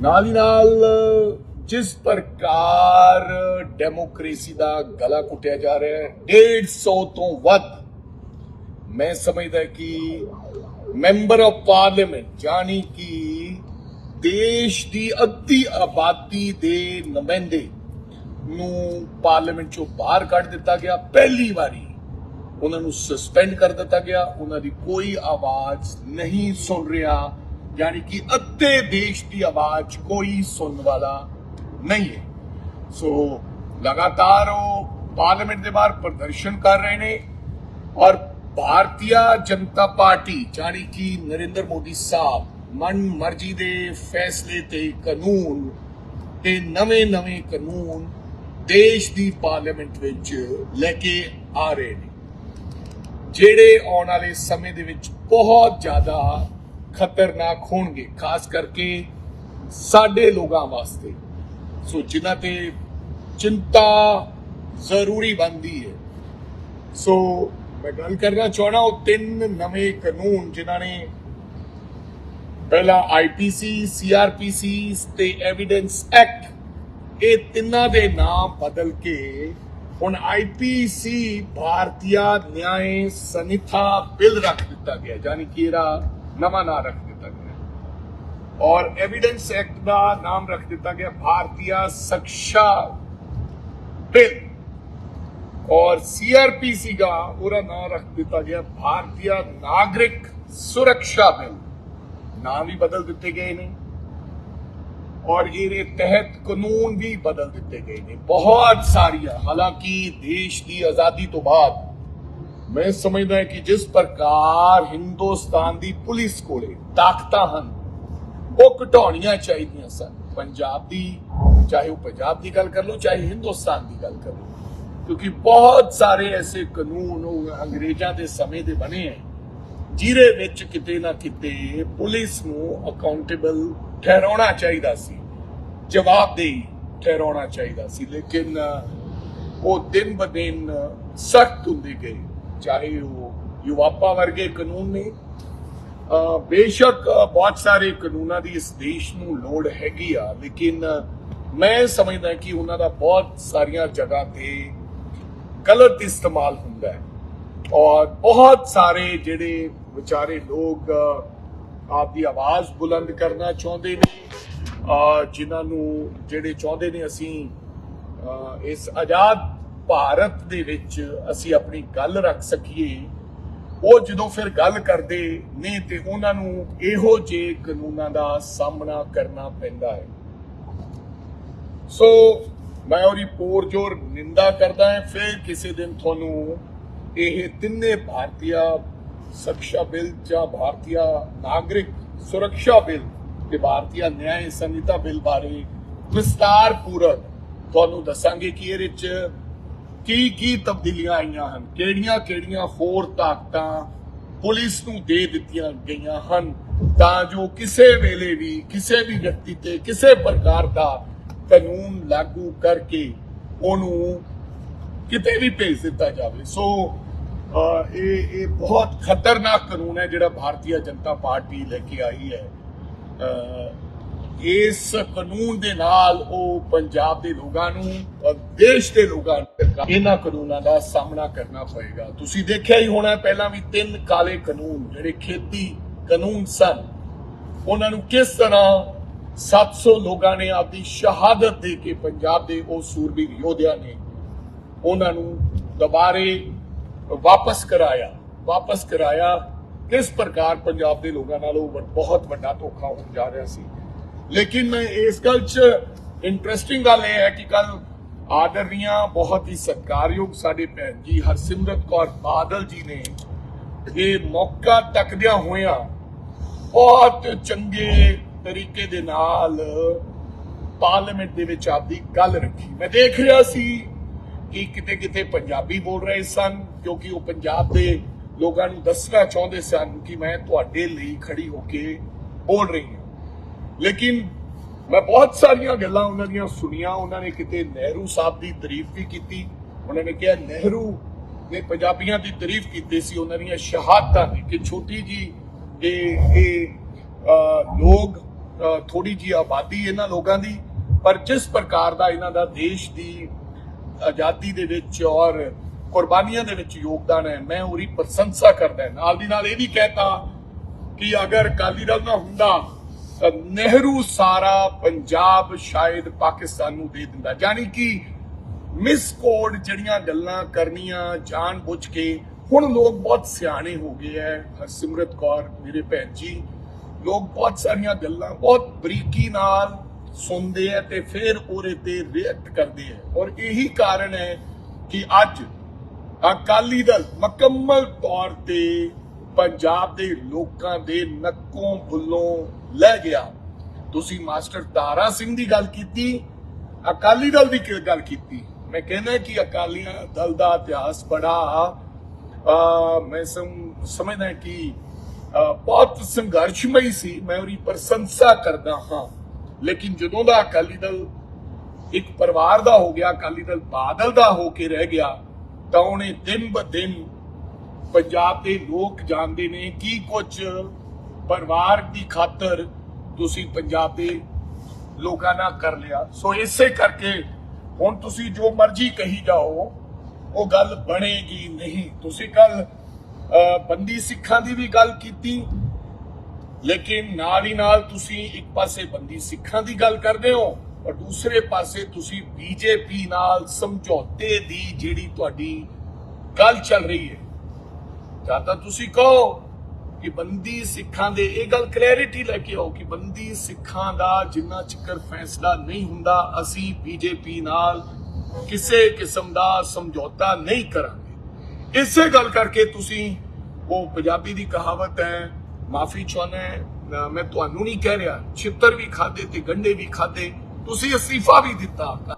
ਨਾਲ ਹੀ ਨਾਲ ਜਿਸ ਪ੍ਰਕਾਰ ਡੈਮੋਕ੍ਰੇਸੀ ਦਾ ਗਲਾ ਕੁੱਟਿਆ ਜਾ ਰਿਹਾ ਹੈ 150 ਤੋਂ ਵੱਧ ਮੈਂ ਸਮਝਦਾ ਕਿ ਮੈਂਬਰ ਆਫ ਪਾਰਲੀਮੈਂਟ ਜਾਨੀ ਕਿ ਦੇਸ਼ ਦੀ ਅੱਧੀ ਆਬਾਦੀ ਦੇ ਨੁਮਾਇੰਦੇ ਨੂੰ ਪਾਰਲੀਮੈਂਟ ਚੋਂ ਬਾਹਰ ਕੱਢ ਦਿੱਤਾ ਗਿਆ। ਪਹਿਲੀ ਵਾਰੀ ਉਹਨਾਂ ਨੂੰ ਸਸਪੈਂਡ ਕਰ ਦਿੱਤਾ ਗਿਆ। ਉਹਨਾਂ ਦੀ ਕੋਈ ਆਵਾਜ਼ ਨਹੀਂ ਸੁਣ ਰਿਹਾ। ਯਾਨੀ ਕਿ ਅੱਧੇ ਦੇਸ਼ ਦੀ ਆਵਾਜ਼ ਕੋਈ ਸੁਣਨ ਵਾਲਾ ਨਹੀਂ ਹੈ। ਸੋ ਲਗਾਤਾਰ ਉਹ ਪਾਰਲੀਮੈਂਟ ਦੇ ਬਾਹਰ ਪ੍ਰਦਰਸ਼ਨ ਕਰ ਰਹੇ ਨੇ ਔਰ ਭਾਰਤੀ ਜਨਤਾ ਪਾਰਟੀ ਜਾਨੀ ਕਿ ਨਰਿੰਦਰ ਮੋਦੀ ਸਾਹਿਬ, ਮਨ ਮਰਜ਼ੀ ਦੇ ਫੈਸਲੇ ਤੇ ਕਾਨੂੰਨ ਤੇ ਨਵੇਂ-ਨਵੇਂ ਕਾਨੂੰਨ ਦੇਸ਼ ਦੀ ਪਾਰਲੀਮੈਂਟ ਵਿੱਚ ਲੈ ਕੇ ਆ ਰਹੇ ਨੇ। ਜਿਹੜੇ ਆਉਣ ਵਾਲੇ ਸਮੇਂ ਦੇ ਵਿੱਚ ਬਹੁਤ ਜ਼ਿਆਦਾ ਖਤਰਨਾਕ ਹੋਣਗੇ, ਖਾਸ ਕਰਕੇ ਸਾਡੇ ਲੋਕਾਂ ਵਾਸਤੇ। ਸੋ ਜਿਨ੍ਹਾਂ ਤੇ ਚਿੰਤਾ ਜ਼ਰੂਰੀ ਬਣਦੀ ਹੈ। ਸੋ ਮੈਂ ਗੱਲ ਕਰਨਾ ਚਾਹਣਾ ਉਹ ਤਿੰਨ ਨਵੇਂ ਕਾਨੂੰਨ ਜਿਨ੍ਹਾਂ ਨੇ ਪਹਿਲਾ ਆਈਪੀਸੀ ਸੀਆਰਪੀਸੀ ਤੇ ਐਵੀਡੈਂਸ ਐਕਟ ਇਹ ਤਿੰਨਾਂ ਦੇ ਨਾਮ ਬਦਲ ਕੇ ਹੁਣ ਆਈਪੀਸੀ ਭਾਰਤੀय ਨਿਆਂ ਸੰਹਿਤਾ ਬਿੱਲ ਰੱਖ ਦਿੱਤਾ ਗਿਆ। ਯਾਨੀ ਕਿ ਇਹਦਾ नमा ना रख देता गया। और एविडेंस एक्ट का नाम रख देता गया, भारतीय सक्षा बिल। और सीआरपीसी का पूरा नाम रख दिता गया, भारतीय नागरिक सुरक्षा बिल। नाम भी बदल दिते गए ने और ये तहत कानून भी बदल दिते गए ने बहुत सारिया हालाँकि देश की आज़ादी तो बाद ਮੈਂ ਸਮਝਦਾ ਕਿ ਜਿਸ ਪ੍ਰਕਾਰ ਹਿੰਦੁਸਤਾਨ ਦੀ ਪੁਲਿਸ ਕੋਲੇ ਤਾਕਤਾਂ ਹਨ, ਉਹ ਘਟਾਉਣੀਆਂ ਚਾਹੀਦੀਆਂ ਸਨ। ਪੰਜਾਬ ਦੀ, ਚਾਹੇ ਉਹ ਪੰਜਾਬ ਦੀ ਗੱਲ ਕਰ ਲਓ, ਚਾਹੇ ਹਿੰਦੁਸਤਾਨ ਦੀ ਗੱਲ ਕਰ ਲਓ। ਕਿਉਂਕਿ ਬਹੁਤ ਸਾਰੇ ਐਸੇ ਕਾਨੂੰਨ ਉਹ ਅੰਗਰੇਜ਼ਾਂ ਦੇ ਸਮੇਂ ਦੇ ਬਣੇ ਹੈ, ਜਿਹਦੇ ਵਿੱਚ ਕਿਤੇ ਨਾ ਕਿਤੇ ਪੁਲਿਸ ਨੂੰ ਅਕਾਊਂਟੇਬਲ ਠਹਿਰਾਉਣਾ ਚਾਹੀਦਾ ਸੀ ਜਵਾਬ ਦੇ ਠਹਿਰਾਉਣਾ ਚਾਹੀਦਾ ਸੀ। ਲੇਕਿਨ ਉਹ ਦਿਨ ਬਦਿਨ ਸਖਤ ਹੁੰਦੇ ਗਏ। ਚਾਹੇ ਉਹ ਯੁਵਾਪਾ ਵਰਗੇ ਕਾਨੂੰਨ ਨੇ ਬੇਸ਼ੱਕ ਬਹੁਤ ਸਾਰੇ ਕਾਨੂੰਨਾਂ ਦੀ ਇਸ ਦੇਸ਼ ਨੂੰ ਲੋੜ ਹੈਗੀ ਆ ਲੇਕਿਨ ਮੈਂ ਸਮਝਦਾ ਕਿ ਉਹਨਾਂ ਦਾ ਬਹੁਤ ਸਾਰੀਆਂ ਜਗ੍ਹਾ ਤੇ ਗਲਤ ਇਸਤੇਮਾਲ ਹੁੰਦਾ ਹੈ ਔਰ ਬਹੁਤ ਸਾਰੇ ਜਿਹੜੇ ਵਿਚਾਰੇ ਲੋਕ ਅਹ, ਆਪਦੀ ਆਵਾਜ਼ ਬੁਲੰਦ ਕਰਨਾ ਚਾਹੁੰਦੇ ਨੇ ਅਹ, ਜਿਨ੍ਹਾਂ ਨੂੰ ਜਿਹੜੇ ਚਾਹੁੰਦੇ ਨੇ ਅਸੀਂ ਇਸ ਆਜ਼ਾਦ ਭਾਰਤ ਦੇ ਵਿੱਚ ਅਸੀਂ ਆਪਣੀ ਗੱਲ ਰੱਖ ਸਕੀਏ। ਉਹ ਜਦੋਂ ਫਿਰ ਗੱਲ ਕਰਦੇ ਨੇ ਤੇ ਉਹਨਾਂ ਨੂੰ ਇਹੋ ਜੇ ਕਾਨੂੰਨਾਂ ਦਾ ਸਾਹਮਣਾ ਕਰਨਾ ਪੈਂਦਾ ਹੈ। ਸੋ ਮੈਂ ਉਹਦੀ ਪੂਰ ਜੋਰ ਨਿੰਦਾ ਕਰਦਾ ਹਾਂ। ਫਿਰ ਕਿਸੇ ਦਿਨ ਤੁਹਾਨੂੰ ਇਹ ਤਿੰਨੇ ਭਾਰਤੀਆ ਸੁਰੱਖਿਆ ਬਿੱਲ ਜਾਂ ਭਾਰਤੀਆ ਨਾਗਰਿਕ ਸੁਰੱਖਿਆ ਬਿੱਲ ਤੇ ਭਾਰਤੀਆ ਨਿਆਂ ਸੰਹਿਤਾ ਬਿੱਲ ਬਾਰੇ ਵਿਸਤਾਰ ਪੂਰਕ ਤੁਹਾਨੂੰ ਦੱਸਾਂਗੇ ਕਿ ਇਹ ਵਿੱਚ ਕੀ ਕੀ ਤਬਦੀਲੀਆਂ ਆਈਆਂ ਹਨ? ਕਿਹੜੀਆਂ ਕਿਹੜੀਆਂ ਹੋਰ ਤਾਕਤਾਂ ਪੁਲਿਸ ਨੂੰ ਦੇ ਦਿੱਤੀਆਂ ਗਈਆਂ ਹਨ? ਤਾਂ ਜੋ ਕਿਸੇ ਵੇਲੇ ਵੀ ਕਿਸੇ ਵੀ ਵਿਅਕਤੀ ਤੇ ਕਿਸੇ ਪ੍ਰਕਾਰ ਦਾ ਕਾਨੂੰਨ ਲਾਗੂ ਕਰਕੇ ਉਹਨੂੰ ਕਿਤੇ ਵੀ ਭੇਜ ਦਿੱਤਾ ਜਾਵੇ। ਸੋ ਇਹ ਇਹ ਬਹੁਤ ਖਤਰਨਾਕ ਕਾਨੂੰਨ ਹੈ ਜਿਹੜਾ ਭਾਰਤੀ ਜਨਤਾ ਪਾਰਟੀ ਲੈ ਕੇ ਆਈ ਹੈ। ਅਹ, ਇਸ ਕਾਨੂੰਨ ਦੇ ਨਾਲ ਉਹ ਪੰਜਾਬ ਦੇ ਲੋਕਾਂ ਨੂੰ ਔਰ ਦੇਸ਼ ਦੇ ਲੋਕਾਂ ਨੂੰ ਇਹਨਾਂ ਕਾਨੂੰਨਾਂ ਦਾ ਸਾਹਮਣਾ ਕਰਨਾ ਪਏਗਾ। ਤੁਸੀਂ ਦੇਖਿਆ ਹੀ ਹੋਣਾ ਪਹਿਲਾਂ ਵੀ ਤਿੰਨ ਕਾਲੇ ਕਾਨੂੰਨ ਜਿਹੜੇ ਖੇਤੀ ਕਾਨੂੰਨ ਸਨ, ਉਹਨਾਂ ਨੂੰ ਕਿਸ ਤਰ੍ਹਾਂ 700 ਲੋਕਾਂ ਨੇ ਆਪਦੀ ਸ਼ਹਾਦਤ ਦੇ ਕੇ ਪੰਜਾਬ ਦੇ ਉਹ ਸੂਰਬੀਰ ਯੋਧਿਆਂ ਨੇ ਉਹਨਾਂ ਨੂੰ ਦੁਬਾਰੇ ਵਾਪਸ ਕਰਾਇਆ। ਵਾਪਸ ਕਰਾਇਆ ਕਿਸ ਪ੍ਰਕਾਰ ਪੰਜਾਬ ਦੇ ਲੋਕਾਂ ਨਾਲ ਉਹ ਬਹੁਤ ਵੱਡਾ ਧੋਖਾ ਹੋਣ ਜਾ ਰਿਹਾ ਸੀ। ਲੇਕਿਨ ਇਸ ਗੱਲ 'ਚ ਇੰਟਰਸਟਿੰਗ ਗੱਲ ਇਹ ਹੈ ਕਿ ਕੱਲ ਆਦਰਨੀਆਂ ਬਹੁਤ ਹੀ ਸਤਿਕਾਰਯੋਗ ਸਾਡੇ ਭੈਣ ਜੀ ਹਰਸਿਮਰਤ ਕੌਰ ਬਾਦਲ ਜੀ ਨੇ ਇਹ ਮੌਕਾ ਤੱਕਦਿਆਂ ਹੋਇਆਂ ਬਹੁਤ ਚੰਗੇ ਤਰੀਕੇ ਦੇ ਨਾਲ ਪਾਰਲੀਮੈਂਟ ਦੇ ਵਿੱਚ ਆਪਦੀ ਗੱਲ ਰੱਖੀ। ਮੈਂ ਦੇਖ ਰਿਹਾ ਸੀ ਕਿ ਕਿਤੇ ਕਿਤੇ ਪੰਜਾਬੀ ਬੋਲ ਰਹੇ ਸਨ, ਕਿਉਂਕਿ ਉਹ ਪੰਜਾਬ ਦੇ ਲੋਕਾਂ ਨੂੰ ਦੱਸਣਾ ਚਾਹੁੰਦੇ ਸਨ ਕਿ ਮੈਂ ਤੁਹਾਡੇ ਲਈ ਖੜੀ ਹੋ ਕੇ ਬੋਲ ਰਹੀ ਹਾਂ। ਲੇਕਿਨ ਮੈਂ ਬਹੁਤ ਸਾਰੀਆਂ ਗੱਲਾਂ ਉਹਨਾਂ ਦੀਆਂ ਸੁਣੀਆਂ, ਉਹਨਾਂ ਨੇ ਕਿਤੇ ਨਹਿਰੂ ਸਾਹਿਬ ਦੀ ਤਾਰੀਫ ਵੀ ਕੀਤੀ, ਉਹਨਾਂ ਨੇ ਕਿਹਾ ਨਹਿਰੂ ਨੇ ਪੰਜਾਬੀਆਂ ਦੀ ਤਾਰੀਫ ਕੀਤੀ ਸੀ, ਉਹਨਾਂ ਦੀਆਂ ਸ਼ਹਾਦਤਾਂ ਦੀ ਕਿ ਛੋਟੀ ਜੀ ਇਹ ਇਹ ਲੋਕ ਥੋੜੀ ਜੀ ਆਬਾਦੀ ਇਹਨਾਂ ਲੋਕਾਂ ਦੀ, ਪਰ ਜਿਸ ਪ੍ਰਕਾਰ ਦਾ ਇਹਨਾਂ ਦਾ ਦੇਸ਼ ਦੀ ਆਜ਼ਾਦੀ ਦੇ ਵਿੱਚ ਔਰ ਕੁਰਬਾਨੀਆਂ ਦੇ ਵਿੱਚ ਯੋਗਦਾਨ ਹੈ, ਮੈਂ ਉਹਦੀ ਪ੍ਰਸ਼ੰਸਾ ਕਰਦਾ, ਨਾਲ ਦੀ ਨਾਲ ਇਹ ਵੀ ਕਹਿਤਾ ਕਿ ਅਗਰ ਅਕਾਲੀ ਦਲ ਨਾ ਹੁੰਦਾ ਨਹਿਰੂ ਸਾਰਾ ਪੰਜਾਬ ਸ਼ਾਇਦ ਪਾਕਿਸਤਾਨ ਨੂੰ ਦੇ ਦਿੰਦਾ। ਯਾਨੀ ਕਿ ਮਿਸ ਕੋਡ ਜਿਹੜੀਆਂ ਗੱਲਾਂ ਕਰਨੀਆਂ ਜਾਣ ਬੁੱਝ ਕੇ ਹੁਣ ਲੋਕ ਬਹੁਤ ਸਿਆਣੇ ਹੋ ਗਏ ਐ। ਹਰਸਿਮਰਤ ਕੌਰ, ਮੇਰੇ ਭੈਣ ਜੀ, ਲੋਕ ਬਹੁਤ ਸਾਰੀਆਂ ਗੱਲਾਂ ਬਹੁਤ ਬਰੀਕੀ ਨਾਲ ਸੁਣਦੇ ਐ ਤੇ ਫਿਰ ਉਹਦੇ ਤੇ ਰਿਐਕਟ ਕਰਦੇ ਐ। ਔਰ ਇਹੀ ਕਾਰਨ ਹੈ ਕਿ ਅੱਜ ਅਕਾਲੀ ਦਲ ਮੁਕੰਮਲ ਤੌਰ ਤੇ ਪੰਜਾਬ ਦੇ ਲੋਕਾਂ ਦੇ ਨੱਕੋਂ ਬੁੱਲੋਂ ਲੈ ਗਿਆ। ਤੁਸੀਂ ਮਾਸਟਰ ਤਾਰਾ ਸਿੰਘ ਦੀ ਗੱਲ ਕੀਤੀ, ਅਕਾਲੀ ਦਲ ਦੀ ਗੱਲ ਕੀਤੀ? ਮੈਂ ਕਹਿੰਦਾ ਕਿ ਅਕਾਲੀ ਦਲ ਦਾ ਇਤਿਹਾਸ ਬੜਾ ਮੈਂ ਸਮਝਦਾ ਕਿ ਬਹੁਤ ਸੰਘਰਸ਼ਮਈ ਸੀ। ਮੈਂ ਉਹਦੀ ਪ੍ਰਸ਼ੰਸਾ ਕਰਦਾ ਹਾਂ। ਲੇਕਿਨ ਜਦੋਂ ਦਾ ਅਕਾਲੀ ਦਲ ਇੱਕ ਪਰਿਵਾਰ ਦਾ ਹੋ ਗਿਆ, ਅਕਾਲੀ ਦਲ ਬਾਦਲ ਦਾ ਹੋ ਕੇ ਰਹਿ ਗਿਆ, ਤਾਂ ਉਹਨੇ ਦਿਨ ਬ ਦਿਨ ਪੰਜਾਬ ਦੇ ਲੋਕ ਜਾਣਦੇ ਨੇ ਕੀ ਕੁਝ ਪਰਿਵਾਰ ਦੀ ਖਾਤਰ ਤੁਸੀਂ ਪੰਜਾਬ ਦੇ ਲੋਕਾਂ ਨਾਲ ਕਰ ਲਿਆ। ਸੋ ਇਸੇ ਕਰਕੇ ਹੁਣ ਤੁਸੀਂ ਜੋ ਮਰਜ਼ੀ ਕਹੀ ਜਾਓ, ਉਹ ਗੱਲ ਬਣੇਗੀ ਨਹੀਂ। ਤੁਸੀਂ ਕੱਲ ਬੰਦੀ ਸਿੱਖਾਂ ਦੀ ਵੀ ਗੱਲ ਕੀਤੀ, ਲੇਕਿਨ ਨਾਲ ਹੀ ਨਾਲ ਤੁਸੀਂ ਇੱਕ ਪਾਸੇ ਬੰਦੀ ਸਿੱਖਾਂ ਦੀ ਗੱਲ ਕਰਦੇ ਹੋ ਔਰ ਦੂਸਰੇ ਪਾਸੇ ਤੁਸੀਂ ਬੀਜੇਪੀ ਨਾਲ ਸਮਝੌਤੇ ਦੀ ਜਿਹੜੀ ਤੁਹਾਡੀ ਗੱਲ ਚੱਲ ਰਹੀ ਹੈ। ਜਾਂ ਤਾਂ ਤੁਸੀਂ ਕਹੋ ਕਿ ਬੰਦੀ ਸਿੱਖਾਂ ਦੇ, ਇਹ ਗੱਲ ਕਲੈਰਿਟੀ ਲੈ ਕੇ ਆਓ ਕਿ ਬੰਦੀ ਸਿੱਖਾਂ ਦਾ ਜਿੰਨਾ ਚਿਕਰ ਫੈਸਲਾ ਨਹੀਂ ਹੁੰਦਾ, ਅਸੀਂ ਬੀਜੇਪੀ ਨਾਲ ਕਿਸੇ ਕਿਸਮ ਦਾ ਸਮਝੌਤਾ ਨਹੀਂ ਕਰਾਂਗੇ। ਇਸੇ ਗੱਲ ਕਰਕੇ ਤੁਸੀਂ ਉਹ ਪੰਜਾਬੀ ਦੀ ਕਹਾਵਤ ਹੈ, ਮਾਫੀ ਚਾਹੁੰਦਾ ਮੈਂ ਤੁਹਾਨੂੰ ਨਹੀਂ ਕਹਿ ਰਿਹਾ, ਛਿੱਤਰ ਵੀ ਖਾਦੇ ਤੇ ਗੰਡੇ ਵੀ ਖਾਦੇ ਤੁਸੀਂ ਅਸਤੀਫਾ ਵੀ ਦਿੱਤਾ।